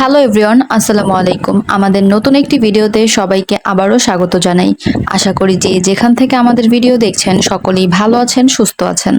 Hello everyone আসসালামু আলাইকুম। আমাদের নতুন একটি ভিডিওতে সবাইকে আবারও স্বাগত জানাই। আশা করি যে যেখান থেকে আমাদের ভিডিও দেখছেন, সকলেই ভালো আছেন, সুস্থ আছেন।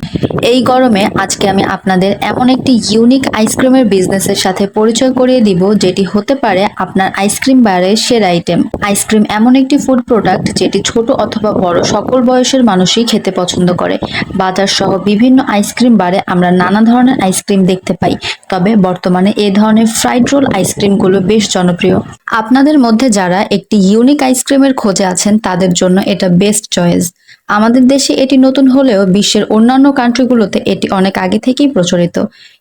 এই গরমে আজকে আমি আপনাদের এমন একটি ইউনিক আইসক্রিমের বিজনেসের সাথে পরিচয় করিয়ে দিব, যেটি হতে পারে আপনার আইসক্রিম বারের সেরা আইটেম আইসক্রিম এমন একটি ফুড প্রোডাক্ট যেটি ছোট অথবা বড় সকল বয়সের মানুষই খেতে পছন্দ করে। বাজার সহ বিভিন্ন আইসক্রিম বারে আমরা নানা ধরনের আইসক্রিম দেখতে পাই। তবে বর্তমানে এ ধরনের ফ্রাইড রোল আইসক্রিমগুলো বেশ জনপ্রিয়। আপনাদের মধ্যে যারা একটি ইউনিক আইসক্রিমের খোঁজে আছেন, তাদের জন্য এটা বেস্ট চয়েস আমাদের দেশে এটি নতুন হলেও বিশ্বের অন্যান্য কান্ট্রিগুলোতে এটি অনেক আগে থেকেই প্রচলিত।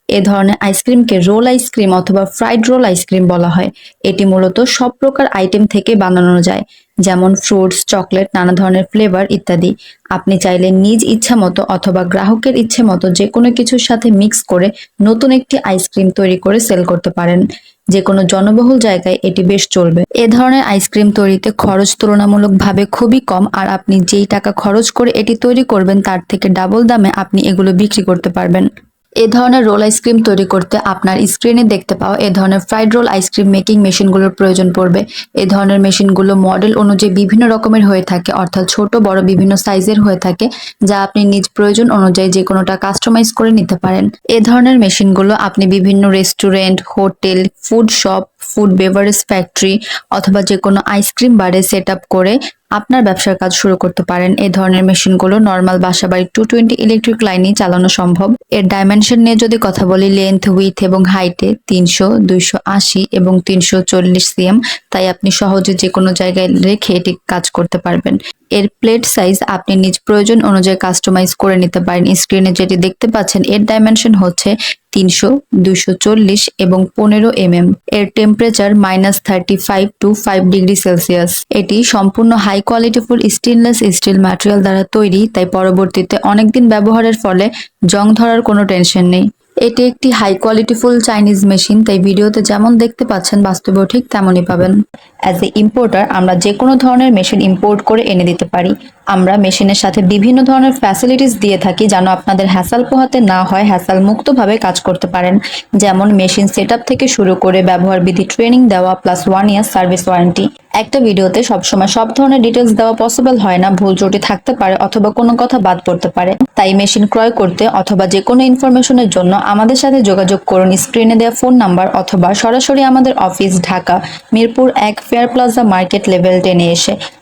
এ ধরনের আইসক্রিমকে রোল আইসক্রিম অথবা ফ্রাইড রোল আইসক্রিম বলা হয়। এটি মূলত সব প্রকার আইটেম থেকে বানানো যায়, যেমন ফ্রুটস চকলেট নানা ধরনের ফ্লেভার ইত্যাদি। আপনি চাইলে নিজ ইচ্ছা মতো অথবা গ্রাহকের ইচ্ছে মতো যে কোনো কিছুর সাথে মিক্স করে নতুন একটি আইসক্রিম তৈরি করে সেল করতে পারেন। যে কোনো জনবহুল জায়গায় এটি বেশ চলবে। এ ধরনের আইসক্রিম তৈরিতে খরচ তুলনামূলকভাবে খুবই কম আর আপনি যেই টাকা খরচ করে এটি তৈরি করবেন তার থেকে ডাবল দামে আপনি এগুলো বিক্রি করতে পারবেন। এ ধরনের রোল আইসক্রিম তৈরি করতে আপনার স্ক্রিনে দেখতে পাওয়া এ ধরনের fried roll ice cream making মেশিনগুলোর প্রয়োজন পড়বে। এ ধরনের মেশিনগুলো মডেল অনুযায়ী বিভিন্ন রকমের হয়ে থাকে, অর্থাৎ ছোট, বড় বিভিন্ন সাইজের হয়ে থাকে, যা আপনি নিজ প্রয়োজন অনুযায়ী যে কোনোটা কাস্টমাইজ করে নিতে পারেন। এ ধরনের মেশিনগুলো আপনি বিভিন্ন restaurant hotel food shop food beverage factory অথবা যে কোনো আইসক্রিম বারে সেট করে আপনার ব্যবসার কাজ শুরু করতে পারেন। এই ধরনের মেশিনগুলো নর্মাল বাসা বাড়ির টু টোয়েন্টি ইলেকট্রিক লাইনেই চালানো সম্ভব। এর ডাইমেনশন নিয়ে যদি কথা বলি লেন্থ উইথ এবং হাইটে তিনশো, দুইশো আশি এবং তিনশো চল্লিশ সিএম তাই আপনি সহজে যে কোনো জায়গায় রেখে এটি কাজ করতে পারবেন। এর প্লেট সাইজ আপনি নিজ প্রয়োজন অনুযায়ী কাস্টমাইজ করে নিতে পারেন। স্ক্রিনে যেটি দেখতে পাচ্ছেন, এর ডাইমেনশন হচ্ছে তিনশো দুশো চল্লিশ এবং পনেরো এমএম। এর temperature minus thirty five to five degree Celsius এটি সম্পূর্ণ high qualityful stainless steel material দ্বারা তৈরি, তাই পরবর্তীতে অনেকদিন ব্যবহারের ফলে জং ধরার কোনো টেনশন নেই। এটি একটি হাই কোয়ালিটিফুল চাইনিজ মেশিন তাই ভিডিওতে যেমন দেখতে পাচ্ছেন, বাস্তবেও ঠিক তেমনই পাবেন। অ্যাজ এ ইম্পোর্টার আমরা যে কোনো ধরনের মেশিন ইম্পোর্ট করে এনে দিতে পারি। আমরা মেশিনের সাথে বিভিন্ন ধরনের ফ্যাসিলিটিস দিয়ে থাকি যেন আপনাদের হ্যাসাল পোহাতে না হয় হ্যাসাল মুক্তভাবে কাজ করতে পারেন। যেমন মেশিন সেট থেকে শুরু করে ব্যবহার বিধি ট্রেনিং দেওয়া plus one year service warranty একটা ভিডিওতে সবসময় সব ধরনের ডিটেলস দেওয়া পসিবল হয় না, ভুল ত্রুটি থাকতে পারে অথবা কোনো কথা বাদ পড়তে পারে। তাই মেশিন ক্রয় করতে অথবা যে কোনো ইনফরমেশনের জন্য আমাদের সাথে যোগাযোগ করুন। স্ক্রিনে দেওয়া ফোন নাম্বার অথবা সরাসরি আমাদের অফিস ঢাকা, মিরপুর এক ফেয়ার প্লাজা মার্কেট লেভেল টেনে এসে।